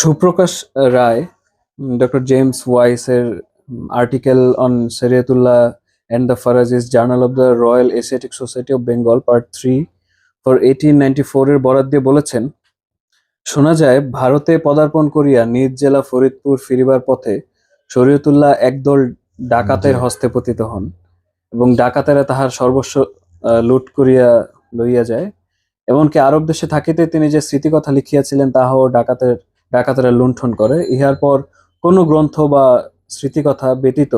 Suprakash Roy doctor James ওয়াইসের article on Shariatullah and the Faraizis journal of the Royal Asiatic Society of Bengal part three for eighteen ninety ফোরের বরাদ দিয়ে বলেছেন শোনা যায় ভারতে পদার্পণ করিয়া নিজ জেলা ফরিদপুর ফিরিবার পথে শরীয়তুল্লাহ একদল ডাকাতের হস্তে পতিত হন এবং ডাকাতেরা তাহার সর্বস্ব লুট করিয়া লইয়া যায়। এমনকি আরব দেশে থাকিতে তিনি যে স্মৃতিকথা লিখিয়াছিলেন তাহাও ডাকাতের ডাকাতেরা লুণ্ঠন করে। ইহার পর কোনো গ্রন্থ বা স্মৃতিকথা ব্যতীত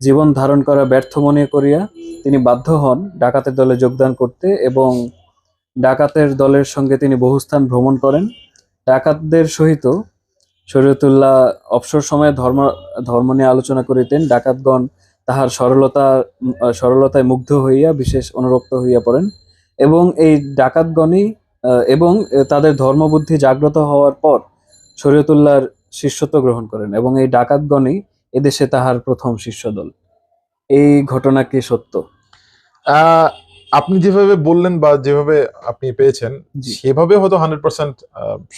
জীবন ধারণ করা ব্যর্থ মনে করিয়া তিনি বাধ্য হন ডাকাতের দলে যোগদান করতে এবং ডাকাতের দলের সঙ্গে তিনি বহুস্থান ভ্রমণ করেন। ডাকাতদের সহিত শরীয়তুল্লাহ অবসর সময়ে ধর্ম ধর্ম নিয়ে আলোচনা করিতেন। ডাকাতগণ তাহার সরলতা, সরলতায় মুগ্ধ হইয়া বিশেষ অনুরক্ত হইয়া পড়েন এবং এই ডাকাতগণই এবং তাদের ধর্মবুদ্ধি জাগ্রত হওয়ার পর শরীয়তুল্লাহর শিষ্যত্ব গ্রহণ করেন এবং এই ডাকাতগণই এদেশে তাহার প্রথম শিষ্যদল। এই ঘটনা কি সত্য? আপনি যেভাবে বললেন বা যেভাবে আপনি পেয়েছেন। সেভাবে হয়তো হান্ড্রেড পার্সেন্ট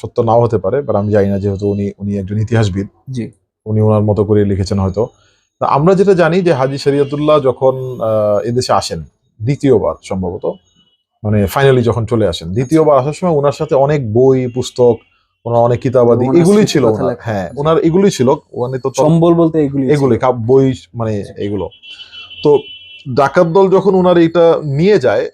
সত্য নাও হতে পারে বাট আমি জানি না যেহেতু উনি উনি একজন ইতিহাসবিদ। জি। উনি ওনার মতো করে লিখেছেন হয়তো। তা আমরা যেটা জানি যে হাজি শরিয়তুল্লাহ যখন এদেশে আসেন দ্বিতীয়বার সম্ভবত মানে ফাইনালি যখন চলে আসেন দ্বিতীয়বার আসার সময় ওনার সাথে অনেক বই পুস্তক ওনার অনেক কিতাবাদি এগুলোই ছিল। হ্যাঁ ওনার এগুলোই ছিল। ওখানে তো সম্বল বলতে এগুলি এগুলি বই মানে এগুলো। তো ডাকাত দল যখন ওনার এটা নিয়ে যায়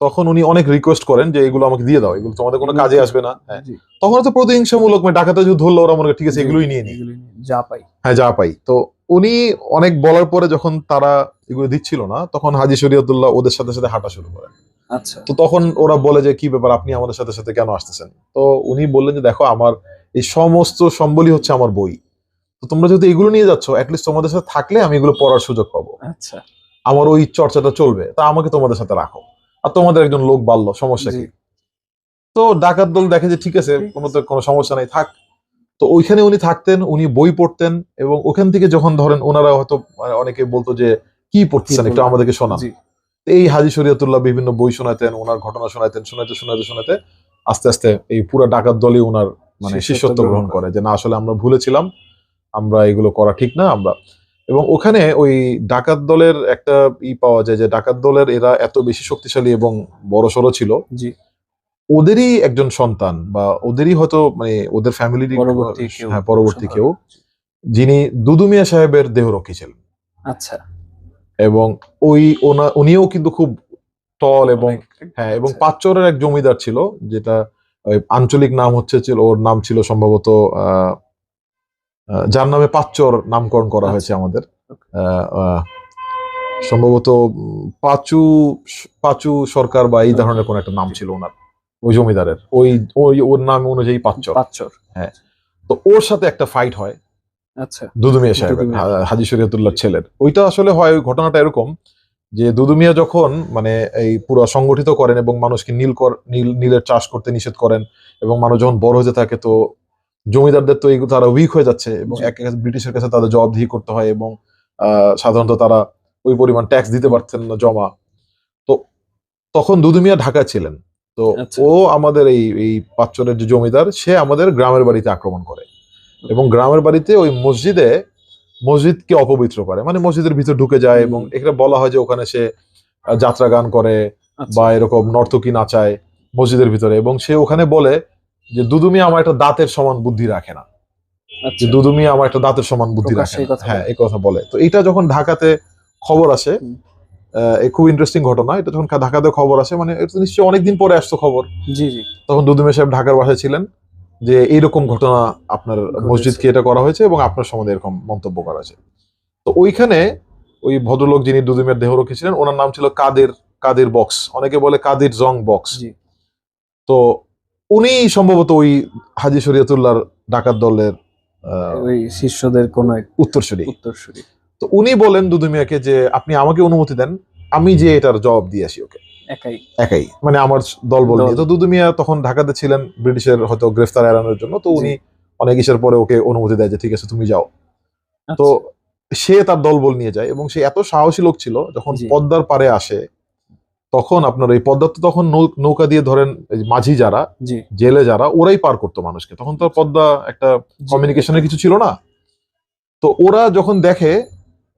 তখন উনি অনেক রিকোয়েস্ট করেন যে এগুলো আমাকে দিয়ে দাও এগুলো তোমাদের কোনো কাজে আসবে না। হ্যাঁ। তখন তো প্রতিহিংসামূলক মানে ডাকাতে যদি ধরলো ওরা মনে ঠিক আছে এগুলোই নিয়ে নিই যা পাই। হ্যাঁ যা পাই। তো উনি অনেক বলার পরে যখন তারা এগুলো দিচ্ছিল না তখন হাজি শরিয়তুল্লাহ ওদের সাথে সাথে হাঁটা শুরু করেন। আচ্ছা। তো তখন ওরা বলে যে কি ব্যাপার? আপনি আমাদের সাথে সাথে কেন আসতেছেন? তো উনি বললেন যে দেখো আমার এই সমস্ত সম্বলই হচ্ছে আমার বই। তো তোমরা যদি এগুলো নিয়ে যাচ্ছ অ্যাটলিস্ট তোমাদের সাথে থাকলে আমি এগুলো পড়ার সুযোগ পাবো। আচ্ছা। আমার ওই চর্চাটা চলবে তা আমাকে তোমাদের সাথে রাখো। আর তোমাদের একজন লোক বাড়লো সমস্যা কি? তো ডাকাত দল দেখে যে ঠিক আছে কোনো তো কোনো সমস্যা নাই থাক। তো ওইখানে উনি থাকতেন উনি বই পড়তেন এবং ওখান থেকে যখন ধরেন ওনারা হয়তো মানে অনেকে বলতো যে কি পড়তেছেন একটু আমাদেরকে শোনান। এই হাজি শরিয়তুল্লাহ বিভিন্ন বই শোনাতেন ওনার ঘটনা শোনাতেন শোনাতে শোনাতে শোনাতে আস্তে আস্তে এই পুরো ডাকাত দলই ওনার মানে শিষ্যত্ব গ্রহণ করে। যে না আসলে আমরা ভুলেছিলাম আমরা এগুলো করা ঠিক না আমরা। এবং ওখানে ওই ডাকাত দলের একটা ই পাওয়া যায় যে ডাকাত দলের এরা এত বেশি শক্তিশালী এবং বড় সড়ো ছিল। জি। ওদেরই একজন সন্তান বা ওদেরই হয়তো মানে ওদের ফ্যামিলির পরবর্তী হ্যাঁ। কেউ। যিনি দুদুমিয়া সাহেবের দেহরক্ষী ছিলেন। আচ্ছা। এবং ওই ওনা উনিও কিন্তু খুব টল এবং হ্যাঁ এবং আচ্ছা। পাঁচচরের এক জমিদার ছিল যেটা ওই আঞ্চলিক নাম হচ্ছে ছিল ওর নাম ছিল সম্ভবত যার নামে পাঁচচর নামকরণ করা আচ্ছা। হয়েছে আমাদের। সম্ভবত পাঁচু পাঁচু সরকার বা এই ধরনের কোন একটা নাম ছিল ওনার ওই জমিদারের। ওই ওই ওর নাম অনুযায়ী পাঁচচর। পাঁচচর। হ্যাঁ। তো ওর সাথে একটা ফাইট হয়। আচ্ছা দুদুমিয়া দুদুমিয়া। হাজি শরীয়তুল্লাহ ছেলের ওইটা আসলে হয় ওই ঘটনাটা এরকম যে দুদুমিয়া যখন মানে এই পুরো সংগঠিত করেন এবং মানুষকে নীল কর নীল নীলের চাষ করতে নিষেধ করেন এবং মানুষ যখন বড় হতে থাকে তো জমিদারদের তো এইগুলো তারা উইক হয়ে যাচ্ছে এবং। এক ব্রিটিশের কাছে তাদের জবাবদিহি করতে হয় এবং আহ, সাধারণত তারা ওই পরিমাণ ট্যাক্স দিতে পারতেন না জমা তো তখন দুদুমিয়া ঢাকা ছিলেন তো আচ্ছা। ও আমাদের এই এই পাঁচচরের যে জমিদার সে আমাদের গ্রামের বাড়িতে আক্রমণ করে এবং গ্রামের বাড়িতে ওই মসজিদে মসজিদকে অপবিত্র করে। মানে মসজিদের ভিতর ঢুকে যায় এবং। এখানে বলা হয় যে ওখানে সে যাত্রা গান করে আচ্ছা। বা এরকম নর্তকী নাচায় মসজিদের ভিতরে এবং সে ওখানে বলে যে দুদুমি আমার একটা দাঁতের সমান বুদ্ধি রাখে না। যে আচ্ছা দুদুমি আমার একটা দাঁতের সমান বুদ্ধি রাখে হ্যাঁ। এই কথা বলে। তো এটা যখন ঢাকাতে খবর আসে খুব ইন্টারেস্টিং ঘটনা। এটা যখন ঢাকাতে খবর আসে মানে এটা নিশ্চয়ই অনেকদিন পরে আসতো খবর। জি জি। তখন দুদুমি সাহেব ঢাকার বাসায় ছিলেন। যে এইরকম ঘটনা আপনার। মসজিদকে এটা করা হয়েছে এবং আপনার সম্বন্ধে এরকম মন্তব্য করা হয়েছে। তো ওইখানে ওই ভদ্রলোক যিনি দুদুমের দেহ ছিলেন ওনার নাম ছিল কাদের কাদের বক্স। অনেকে বলে কাদের জং বক্স। জি। তো উনি সম্ভবত ওই হাজি শরিয়তুল্লাহর ডাকাত দলের ওই শিষ্যদের কোন উত্তরসূরি। উত্তরসূরি। তো উনি বলেন দুদুমিয়াকে যে আপনি আমাকে অনুমতি দেন আমি যে এটার জবাব দিয়ে আসি ওকে। একাই। একাই। মানে আমার দল বল তো দুদুমিয়া তখন ঢাকাতে ছিলেন ব্রিটিশের হয়তো গ্রেফতার এড়ানোর জন্য। তো উনি অনেক ইসের পরে ওকে অনুমতি দেয় যে ঠিক আছে তুমি যাও। তো আচ্ছা, সে তার দল বল নিয়ে যায় এবং সে এত সাহসী লোক ছিল যখন পদ্মার পারে আসে তখন আপনার এই পদ্মা তো তখন নৌ- নৌকা দিয়ে ধরেন মাঝি যারা জেলে যারা ওরাই পার করতো মানুষকে। তখন তো আর পদ্মা একটা কমিউনিকেশনের কিছু ছিল না। তো ওরা যখন দেখে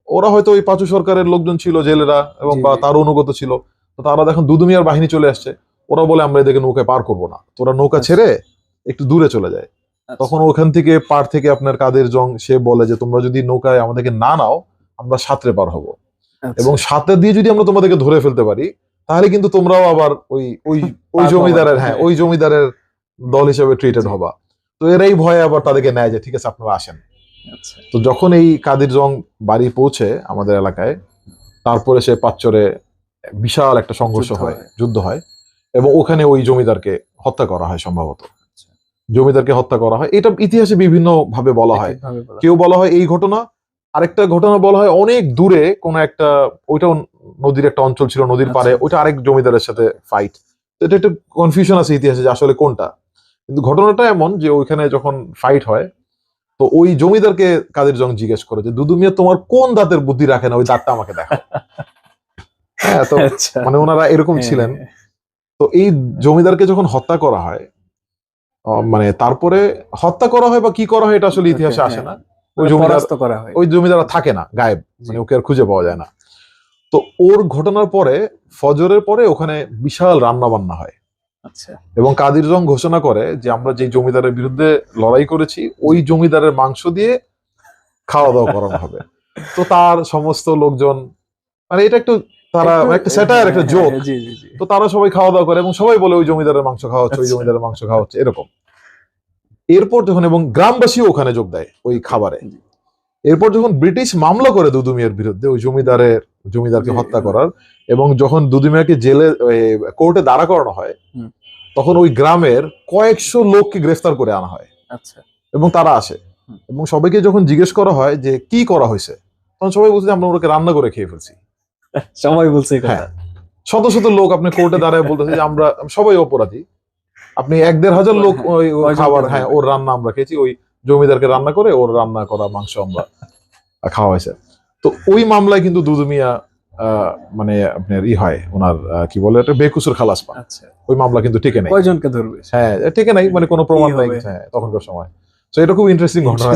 ওরা হয়তো ওই পাঁচু সরকারের লোকজন ছিল জেলেরা এবং বা। তার অনুগত ছিল। তো তারা দেখুন দুদুমিয়ার বাহিনী চলে আসছে। ওরা বলে আমরা এদেরকে নৌকায় পার করব না। তোরা নৌকা আচ্ছা। ছেড়ে একটু দূরে চলে যায়। আচ্ছা, তখন ওখান থেকে পার থেকে আপনার কাদের জং সে বলে যে তোমরা যদি নৌকায় আমাদেরকে না নাও আমরা সাঁতরে পার হব। আচ্ছা। এবং সাঁতরে দিয়ে যদি আমরা তোমাদেরকে ধরে ফেলতে পারি তাহলে কিন্তু তোমরাও আবার ওই ওই ওই জমিদারের হ্যাঁ হ্যাঁ। ওই জমিদারের দল হিসেবে ট্রিটেড হবা। তো এরাই ভয়ে আবার তাদেরকে নেয় যে ঠিক আছে আপনারা আসেন। আচ্ছা। তো যখন এই কাদির জং বাড়ি পৌঁছে আমাদের এলাকায় তারপরে সে পাঁচচরে বিশাল একটা সংঘর্ষ হয়। যুদ্ধ হয় এবং ওখানে ওই জমিদারকে হত্যা করা হয় সম্ভবত। আচ্ছা। জমিদারকে হত্যা করা হয়। এটা ইতিহাসে বিভিন্ন ভাবে বলা হয়। কেউ বলা হয় এই ঘটনা আরেকটা ঘটনা বলা হয় অনেক দূরে কোন একটা ওইটাও নদীর একটা অঞ্চল ছিল নদীর পারে আচ্ছা। ওইটা আরেক জমিদারের সাথে ফাইট এটা একটা কনফিউশন আছে ইতিহাসে যে আসলে কোনটা। কিন্তু ঘটনাটা এমন যে ওইখানে যখন ফাইট হয় তো ওই জমিদারকে কাদের জং জিজ্ঞেস করে যে দুদু মিয়া তোমার কোন দাঁতের বুদ্ধি রাখে না? ওই দাঁতটা আমাকে দেখো হ্যাঁ তো আচ্ছা। মানে ওনারা এরকম হ্যাঁ, ছিলেন। হ্যাঁ, তো এই জমিদারকে যখন হত্যা করা হয় মানে তারপরে হত্যা করা হয় বা কি করা হয় এটা আসলে ইতিহাসে আসে। না। ওই মানে জমিদার করা হয়। ওই জমিদার থাকে না গায়েব। মানে ওকে আর খুঁজে পাওয়া যায় না। তো ওর ঘটনার পরে ফজরের পরে ওখানে বিশাল রান্না বান্না হয়। আচ্ছা। এবং কাদির জং ঘোষণা করে যে আমরা যে জমিদারের বিরুদ্ধে লড়াই করেছি ওই জমিদারের মাংস দিয়ে খাওয়া দাওয়া করানো হবে। তো তার সমস্ত লোকজন মানে এটা একটু তারা একটা স্যাটায়ার একটা হ্যাঁ, জোক তো তারা সবাই খাওয়া দাওয়া করে এবং সবাই বলে ওই জমিদারের মাংস খাওয়া হচ্ছে ওই আচ্ছা। জমিদারের মাংস খাওয়া হচ্ছে এরকম। এরপর যখন এবং গ্রামবাসীও ওখানে যোগ দেয় ওই খাবারে। এরপর যখন ব্রিটিশ মামলা করে দুদুমিয়ার বিরুদ্ধে ওই জমিদারের জমিদারকে হত্যা। করার এবং যখন দুদুমিয়াকে জেলে কোর্টে দাঁড়া করানো হয় তখন ওই গ্রামের কয়েকশো লোককে গ্রেফতার করে আনা হয় আচ্ছা। এবং তারা আসে। এবং সবাইকে যখন জিজ্ঞেস করা হয় যে কি করা হয়েছে তখন সবাই বলছে আমরা ওকে রান্না করে খেয়ে ফেলছি। সবাই বলছে হ্যাঁ। শত শত লোক আপনি কোর্টে দাঁড়ায় বলতেছে যে আমরা সবাই অপরাধী। আপনি এক দেড় হাজার লোক হ্যাঁ, ওই খাবার হ্যাঁ ওর রান্না আমরা খেয়েছি ওই জমিদারকে রান্না করে ওর রান্না করা মাংস আমরা খাওয়া হয়েছে। তো ওই মামলায় কিন্তু দুদুমিয়া আহ, মানে আপনার ই হয় ওনার কি বলে এটা বেকুসুর খালাস পান। আচ্ছা। ওই মামলা কিন্তু টিকে নেই। কয়জনকে ধরবে? হ্যাঁ টিকে নাই মানে কোনো প্রমাণ নাই হ্যাঁ তখনকার সময়। তো এটা খুব ইন্টারেস্টিং ঘটনা।